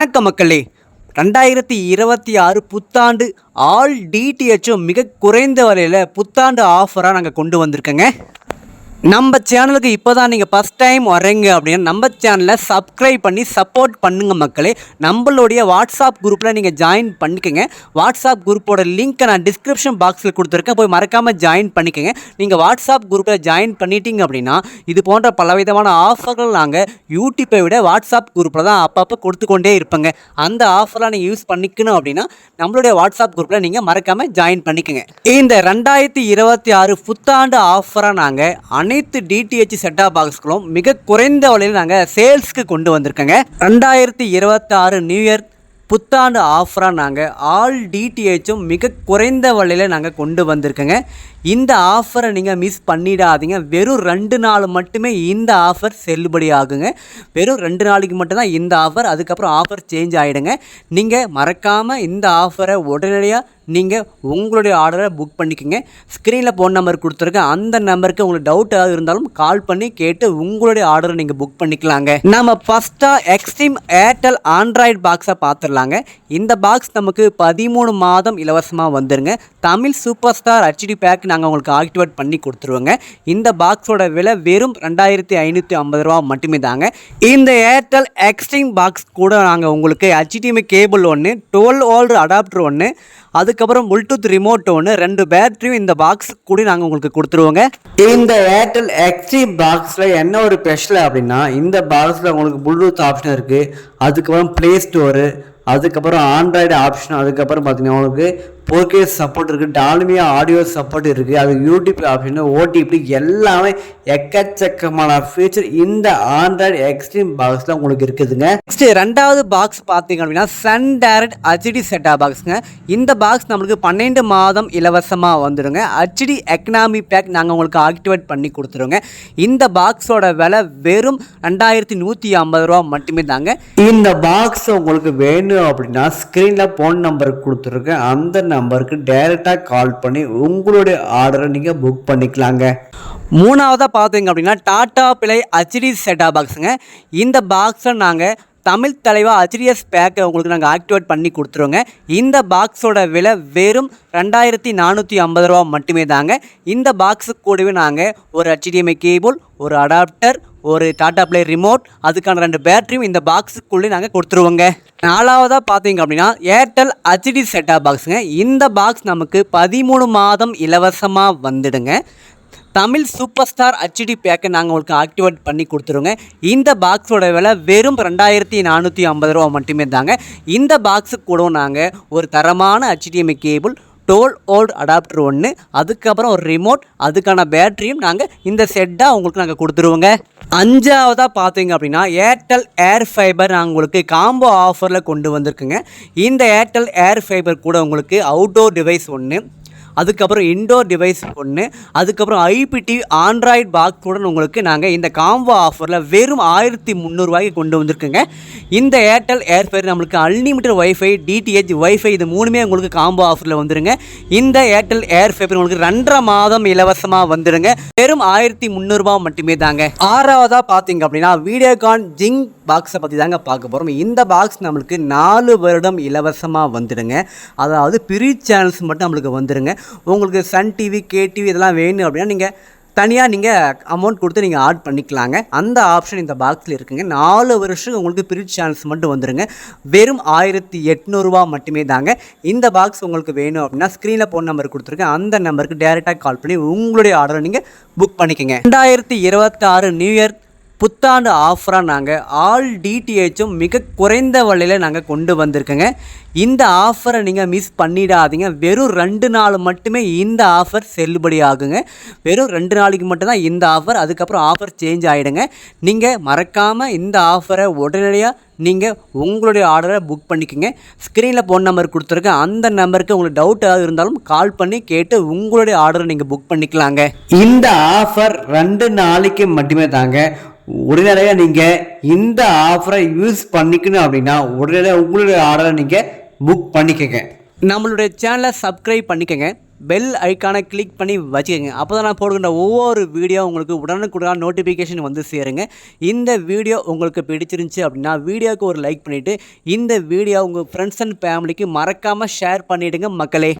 வணக்கம் மக்களே. ரெண்டாயிரத்தி இருபத்தி ஆறு புத்தாண்டு ஆல் டிடிஹெச்சும் மிக குறைந்த வரையில் புத்தாண்டு ஆஃபராக நாங்கள் கொண்டு வந்திருக்கோங்க. நம்ம சேனலுக்கு இப்போ தான் நீங்கள் ஃபஸ்ட் டைம் வரீங்க அப்படின்னா நம்ம சேனலை சப்ஸ்கிரைப் பண்ணி சப்போர்ட் பண்ணுங்கள் மக்களே. நம்மளுடைய வாட்ஸ்அப் குரூப்பில் நீங்கள் ஜாயின் பண்ணிக்கோங்க. வாட்ஸ்அப் குரூப்போட லிங்க்கை நான் டிஸ்கிரிப்ஷன் பாக்ஸில் கொடுத்துருக்கேன். போய் மறக்காமல் ஜாயின் பண்ணிக்கோங்க. நீங்கள் வாட்ஸ்அப் குரூப்பில் ஜாயின் பண்ணிட்டீங்க அப்படின்னா இது போன்ற பலவிதமான ஆஃபர்கள் நாங்கள் யூடியூப்பை விட வாட்ஸ்அப் குரூப்பில் தான் அப்பப்போ கொடுத்து கொண்டே இருப்பேங்க. அந்த ஆஃபரெலாம் நீங்கள் யூஸ் பண்ணிக்கணும் அப்படின்னா நம்மளுடைய வாட்ஸ்அப் குரூப்பில் நீங்கள் மறக்காமல் ஜாயின் பண்ணிக்கோங்க. இந்த ரெண்டாயிரத்தி இருபத்தி ஆறு புத்தாண்டு ஆஃபராக நாங்கள் அனைத்து டிடிஹெச் செட்டாப் பாக்ஸ்களும் மிக குறைந்த விலையில் நாங்கள் சேல்ஸ்க்கு கொண்டு வந்திருக்கோங்க. ரெண்டாயிரத்தி இருபத்தி ஆறு நியூ இயர் புத்தாண்டு ஆஃபராக நாங்கள் ஆல் டிடிஹெச்சும் மிக குறைந்த விலையில் நாங்கள் கொண்டு வந்திருக்கோங்க. இந்த ஆஃபரை நீங்கள் மிஸ் பண்ணிடாதீங்க. வெறும் ரெண்டு நாள் மட்டுமே இந்த ஆஃபர் செல்லுபடி ஆகுங்க. வெறும் ரெண்டு நாளைக்கு மட்டும்தான் இந்த ஆஃபர் அதுக்கப்புறம் ஆஃபர் சேஞ்ச் ஆகிடுங்க நீங்கள் மறக்காமல் இந்த ஆஃபரை உடனடியாக நீங்கள் உங்களுடைய ஆர்டரை புக் பண்ணிக்கோங்க. ஸ்க்ரீனில் ஃபோன் நம்பர் கொடுத்துருக்கேன். அந்த நம்பருக்கு உங்களுக்கு டவுட் ஏதாவது இருந்தாலும் கால் பண்ணி கேட்டு உங்களுடைய ஆர்டரை நீங்கள் புக் பண்ணிக்கலாங்க. நம்ம ஃபஸ்ட்டாக எக்ஸ்ட்ரீம் ஏர்டெல் ஆண்ட்ராய்டு பாக்ஸை பார்த்துடலாங்க. இந்த பாக்ஸ் நமக்கு பதிமூணு மாதம் இலவசமாக வந்துருங்க. Tamil super star HD pack நாங்கள் உங்களுக்கு ஆக்டிவேட் பண்ணி கொடுத்துருவோங்க. இந்த பாக்ஸோட விலை வெறும் ரெண்டாயிரத்தி ஐநூற்றி ஐம்பது ரூபா மட்டுமே தாங்க இந்த ஏர்டெல் எக்ஸ்ட்ரீம் பாக்ஸ் கூட நாங்கள் உங்களுக்கு ஹெச்டிஎம்ஐ கேபிள் ஒன்று டுவெல் ஓல்டு அடாப்டர் ஒன்று அதுக்கு அதுக்கப்புறம் ப்ளூடூத் ரிமோட் ஒன்று ரெண்டு பேட்டரியும் இந்த பாக்ஸ் கூட நாங்கள் உங்களுக்கு கொடுத்துருவோங்க. இந்த ஏர்டெல் எக்ஸ்ட்ரீம் பாக்ஸில் என்ன ஒரு ஸ்பெஷல் அப்படின்னா இந்த பாக்ஸில் உங்களுக்கு ப்ளூடூத் ஆப்ஷன் இருக்குது அதுக்கப்புறம் ப்ளே ஸ்டோரு அதுக்கப்புறம் ஆண்ட்ராய்டு ஆப்ஷன் அதுக்கப்புறம் பார்த்தீங்கன்னா உங்களுக்கு ஃபோர்கே சப்போர்ட் இருக்குது டால்மியா ஆடியோ சப்போர்ட் இருக்குது அது யூடியூப் ஆப்ஷன் ஓடிபி எல்லாமே எக்கச்சக்கமான ஃபீச்சர் இந்த ஆண்ட்ராய்டு எக்ஸ்ட்ரீம் பாக்ஸில் உங்களுக்கு இருக்குதுங்க. நெக்ஸ்ட் ரெண்டாவது பாக்ஸ் பார்த்தீங்க அப்படின்னா சன் டேரக்ட் ஹச்டி செட்டா பாக்ஸுங்க இந்த பாக்ஸ் நம்மளுக்கு பன்னெண்டு மாதம் இலவசமாக வந்துடுங்க ஹச்டி எக்கனாமி பேக் நாங்கள் உங்களுக்கு ஆக்டிவேட் பண்ணி கொடுத்துருவோங்க. இந்த பாக்ஸோட விலை வெறும் ரெண்டாயிரத்தி நூற்றி ஐம்பது ரூபா மட்டுமே தாங்க. இந்த பாக்ஸ் உங்களுக்கு வேணும் அப்படின்னா ஸ்க்ரீனில் ஃபோன் நம்பர் கொடுத்துருக்கேன். அந்த நம்பருக்கு டைரெக்டாக கால் பண்ணி உங்களுடைய ஆர்டரை நீங்கள் புக் பண்ணிக்கலாங்க. மூணாவதாக பார்த்தீங்க அப்படின்னா டாடா பிளை ஹச்டி செட்டா பாக்ஸுங்க இந்த பாக்ஸை நாங்கள் தமிழ் தலைவா அஜிரியஸ் பேக்கை உங்களுக்கு நாங்கள் ஆக்டிவேட் பண்ணி கொடுத்துருவோங்க. இந்த பாக்ஸோட விலை வெறும் ரெண்டாயிரத்தி நானூற்றி ஐம்பது ரூபா மட்டுமே தாங்க. இந்த பாக்ஸு கூடவே நாங்கள் ஒரு ஹெச்டிஎம்ஐ கேபிள் ஒரு அடாப்டர் ஒரு டாடா ப்ளே ரிமோட் அதுக்கான ரெண்டு பேட்டரியும் இந்த பாக்ஸுக்குள்ளே நாங்கள் கொடுத்துருவோங்க. நாலாவதாக பார்த்தீங்க அப்படின்னா ஏர்டெல் ஹச்டி செட்டாக பாக்ஸுங்க இந்த பாக்ஸ் நமக்கு பதிமூணு மாதம் இலவசமாக வந்துடுங்க. தமிழ் சூப்பர் ஸ்டார் ஹச்டி பேக்கை நாங்கள் உங்களுக்கு ஆக்டிவேட் பண்ணி கொடுத்துருங்க இந்த பாக்ஸோட விலை வெறும் ரெண்டாயிரத்தி நானூற்றி ஐம்பது ரூபா மட்டுமே தாங்க. இந்த பாக்ஸுக்கு கூட நாங்கள் ஒரு தரமான HDMI cable dual old adapter ஒன்று அதுக்கப்புறம் ஒரு ரிமோட் அதுக்கான பேட்டரியும் நாங்கள் இந்த செட்டாக உங்களுக்கு நாங்கள் கொடுத்துருவோங்க. அஞ்சாவதாக பார்த்தீங்க அப்படின்னா ஏர்டெல் ஏர் ஃபைபர் நாங்கள் உங்களுக்கு காம்போ ஆஃபரில் கொண்டு வந்திருக்குங்க. இந்த ஏர்டெல் ஏர் ஃபைபர் கூட உங்களுக்கு அவுட்டோர் டிவைஸ் ஒன்று அதுக்கப்புறம் இன்டோர் டிவைஸ் ஒன்று அதுக்கப்புறம் ஐபிடி ஆண்ட்ராய்டு பாக்ஸுடன் உங்களுக்கு நாங்கள் இந்த காம்போ ஆஃபரில் வெறும் ஆயிரத்தி முந்நூறுரூவாய்க்கு கொண்டு வந்திருக்குங்க. இந்த ஏர்டெல் ஏர்ஃபேர் நம்மளுக்கு அன்லிமிட்டட் ஒய்ஃபை டிடிஹெச் ஒய்ஃபை இது மூணுமே உங்களுக்கு காம்போ ஆஃபரில் வந்துருங்க. இந்த ஏர்டெல் ஏர்ஃபேர் உங்களுக்கு ரெண்டரை மாதம் இலவசமாக வந்துடுங்க வெறும் ஆயிரத்தி முந்நூறுபா மட்டுமே தாங்க. ஆறாவதாக பார்த்தீங்க அப்படின்னா வீடியோகான் ஜிங் பாக்ஸை பற்றி தாங்க பார்க்க போகிறோம் இந்த பாக்ஸ் நம்மளுக்கு நாலு வருடம் இலவசமாக வந்துடுங்க. அதாவது பிரி சேனல்ஸ் மட்டும் நம்மளுக்கு வந்துடுங்க. உங்களுக்கு சன் டிவி கேடிவி இதெல்லாம் வேணும் அப்படின்னா நீங்கள் தனியாக நீங்கள் அமௌண்ட் கொடுத்து நீங்கள் ஆட் பண்ணிக்கலாங்க. அந்த ஆப்ஷன் இந்த பாக்ஸில் இருக்குங்க. நாலு வருஷம் உங்களுக்கு பிரி சேனல்ஸ் மட்டும் வந்துடுங்க. வெறும் ஆயிரத்தி எட்நூறுரூவா மட்டுமே தாங்க. இந்த பாக்ஸ் உங்களுக்கு வேணும் அப்படின்னா ஸ்க்ரீனில் ஃபோன் நம்பர் கொடுத்துருக்கேன் அந்த நம்பருக்கு டேரெக்டாக கால் பண்ணி உங்களுடைய ஆர்டரை நீங்கள் புக் பண்ணிக்கோங்க. ரெண்டாயிரத்தி இருபத்தாறு நியூ இயர் புத்தாண்டு ஆஃபராக நாங்கள் ஆல் டிடிஹெச்சும் மிக குறைந்த விலையில் நாங்கள் கொண்டு வந்திருக்கோங்க. இந்த ஆஃபரை நீங்கள் மிஸ் பண்ணிடாதீங்க. வெறும் ரெண்டு நாள் மட்டுமே இந்த ஆஃபர் செல்லுபடி ஆகுங்க. வெறும் ரெண்டு நாளைக்கு மட்டும்தான் இந்த ஆஃபர் அதுக்கப்புறம் ஆஃபர் சேஞ்ச் ஆகிடுங்க நீங்கள் மறக்காமல் இந்த ஆஃபரை உடனடியாக நீங்கள் உங்களுடைய ஆர்டரை புக் பண்ணிக்கோங்க. ஸ்க்ரீனில் ஃபோன் நம்பர் கொடுத்துருக்கேன். அந்த நம்பருக்கு உங்களுக்கு டவுட் ஏதாவது இருந்தாலும் கால் பண்ணி கேட்டு உங்களுடைய ஆர்டரை நீங்கள் புக் பண்ணிக்கலாங்க. இந்த ஆஃபர் ரெண்டு நாளைக்கு மட்டுமே தாங்க. உடனடியாக நீங்கள் இந்த ஆஃபரை யூஸ் பண்ணிக்கணும் அப்படின்னா உடனடியாக உங்களுடைய ஆர்டரை நீங்கள் புக் பண்ணிக்கோங்க. நம்மளுடைய சேனலை சப்ஸ்கிரைப் பண்ணிக்கோங்க. பெல் ஐக்கானை கிளிக் பண்ணி வச்சுக்கோங்க. அப்போ தான் நான் போடுகின்ற ஒவ்வொரு வீடியோ உங்களுக்கு உடனுக்குடன் நோட்டிஃபிகேஷன் வந்து சேருங்க. இந்த வீடியோ உங்களுக்கு பிடிச்சிருந்துச்சி அப்படின்னா வீடியோவுக்கு ஒரு லைக் பண்ணிவிட்டு இந்த வீடியோ உங்கள் ஃப்ரெண்ட்ஸ் அண்ட் ஃபேமிலிக்கு மறக்காமல் ஷேர் பண்ணிவிடுங்க மக்களே.